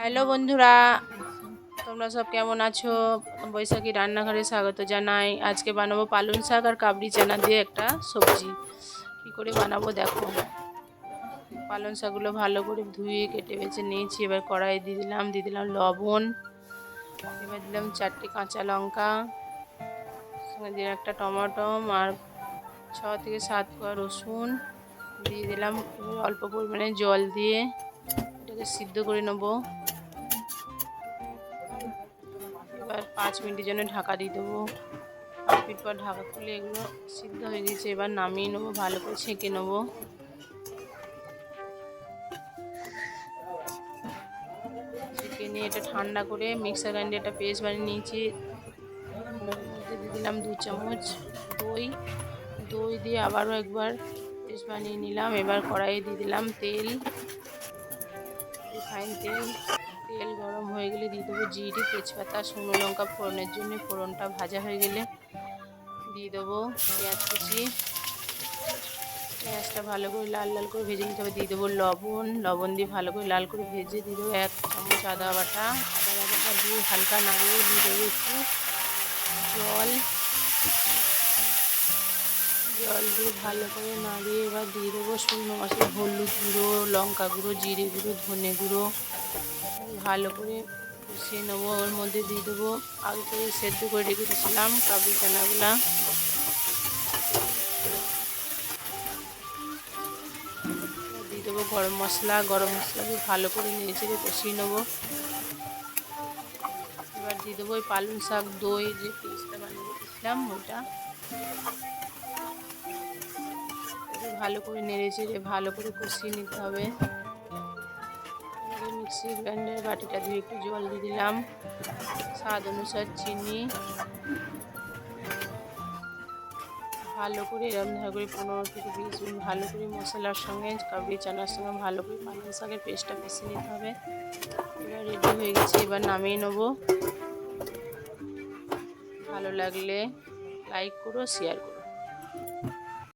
Hello বন্ধুরা, তোমরা সব কেমন আছো? বৈশাখী রান্নাঘরে স্বাগত জানাই। আজকে বানাবো পালং শাক আর কাবড়ি চানা দিয়ে একটা সবজি। কী করে বানাবো দেখো। পালং শাকগুলো ভালো করে ধুয়ে কেটে বেছে নিয়েছি। এবার কড়াই দিয়ে দিলাম দিয়ে দিলাম লবণ। এবার দিলাম চারটে কাঁচা লঙ্কা। সঙ্গে দিলাম একটা টমেটো আর ছ থেকে সাত কোয়া রসুন। দিয়ে দিলাম অল্প পরিমাণে জল দিয়ে এটাকে সিদ্ধ করে নেব। পাঁচ মিনিটের জন্য ঢাকা দিয়ে দেবো। পাঁচ মিনিট পর ঢাকা খুলে এগুলো সিদ্ধ হয়ে গেছে, এবার নামিয়ে নেব, ভালো করে ছেঁকে নেব। ছেঁকে নিয়ে এটা ঠান্ডা করে মিক্সার গ্রাইন্ডে একটা পেস্ট বানিয়ে নিয়েছি। দিয়ে দিলাম দু চামচ দই। দই দিয়ে আবারও একবার পেস্ট বানিয়ে নিলাম। এবার কড়াইয়ে দিয়ে দিলাম তেল রিফাইন তেল। তেল গরম হয়ে গেলে দিয়ে দেবো জিরি, তেজপাতা, শুকনো লঙ্কা ফোড়নের জন্য ফোড়নটা ভাজা হয়ে গেলে দিয়ে দেবো পেঁয়াজ কুচি। পেঁয়াজটা ভালো করে লাল লাল করে ভেজে নিতে হবে। দিয়ে দেবো লবণ। লবণ দিয়ে ভালো করে লাল করে ভেজে দিয়ে দেবো এক চামচ আদা বাটা। আদা বাটাটা দিয়ে হালকা নাড়িয়ে দিয়ে দেবো একটু জল। জল দিয়ে ভালো করে নাড়িয়ে এবার দিয়ে দেবো শুকনো মশলা, হলুদ গুঁড়ো, লঙ্কা গুঁড়ো, জিরে গুঁড়ো, ধনে গুঁড়ো। ভালো করে কষিয়ে নেব, ওর মধ্যে দিয়ে দেবো। আগে করে সেদ্ধ করে রেখে দিয়েছিলাম কাবলি চানাগুলা। দিয়ে দেবো গরম মশলা গরম মশলা দিয়ে ভালো করে নিয়ে চেড়ে কষিয়ে নেব। এবার দিয়ে দেবো ওই পালং শাক দই, যে পেস্টটা বানিয়ে রেখেছিলাম ওটা ভালো করে নেড়ে চেড়ে ভালো করে কষিয়ে নিতে হবে। মিক্সি গ্রাইন্ডার বাটিটা দিয়ে একটু জল দিয়ে দিলাম। স্বাদ অনুসার চিনি। ভালো করে এরকম ধরে করে পনেরো থেকে বিশ মিনিট ভালো করে মশলার সঙ্গে, কাবলি চানার সঙ্গে ভালো করে পালং শাকের পেস্টটা পিষে নিতে হবে। এবার রেডি হয়ে গেছে, এবার নামিয়ে নেব। ভালো লাগলে লাইক করো শেয়ার করো।